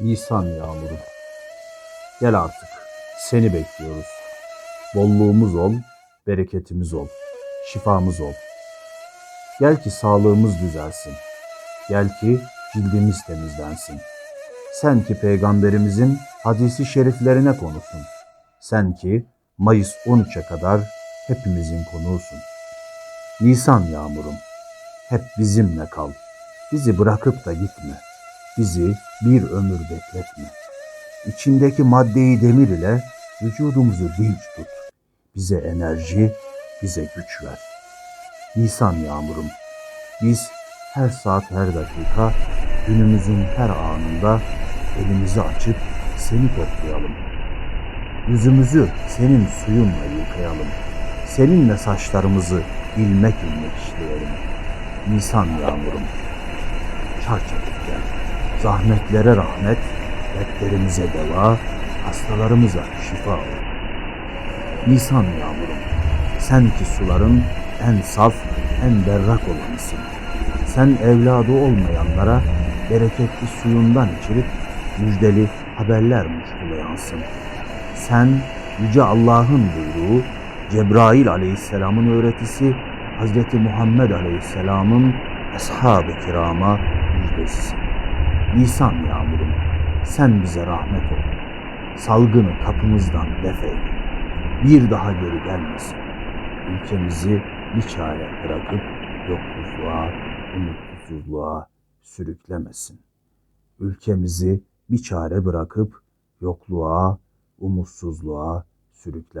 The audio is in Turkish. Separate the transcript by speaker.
Speaker 1: Nisan yağmuru. Gel artık. Seni bekliyoruz. Bolluğumuz ol, bereketimiz ol, şifamız ol. Gel ki sağlığımız düzelsin. Gel ki cildimiz temizlensin. Sen ki peygamberimizin hadisi şeriflerine konusun. Sen ki Mayıs 13'e kadar hepimizin konuğusun. Nisan yağmurum, hep bizimle kal. Bizi bırakıp da gitme. Bizi bir ömür bekletme. İçindeki maddeyi demir ile vücudumuzu dinç tut. Bize enerji, bize güç ver. Nisan yağmurum, biz her saat her dakika, günümüzün her anında elimizi açıp seni toplayalım. Yüzümüzü senin suyunla yıkayalım. Seninle saçlarımızı ilmek ilmek işleyelim. Nisan yağmurum, çarçabuk gel. Zahmetlere rahmet, dertlerimize deva, hastalarımıza şifa ol. Nisan yağmurum, sen ki suların en saf, en berrak olanısın. Sen evladı olmayanlara bereketli suyundan içirip müjdeli haberler muştulayansın. Sen Yüce Allah'ın buyruğu, Cebrail aleyhisselamın öğretisi, Hazreti Muhammed aleyhisselamın ashab-ı kirama müjdesisin. Nisan yağmurum, sen bize rahmet ol. Salgını kapımızdan def eyle. Bir daha geri gelmesin. Ülkemizi bir çare bırakıp yoksulluğa, umutsuzluğa sürüklemesin. Ülkemizi bir çare bırakıp yokluğa, umutsuzluğa sürüklemesin.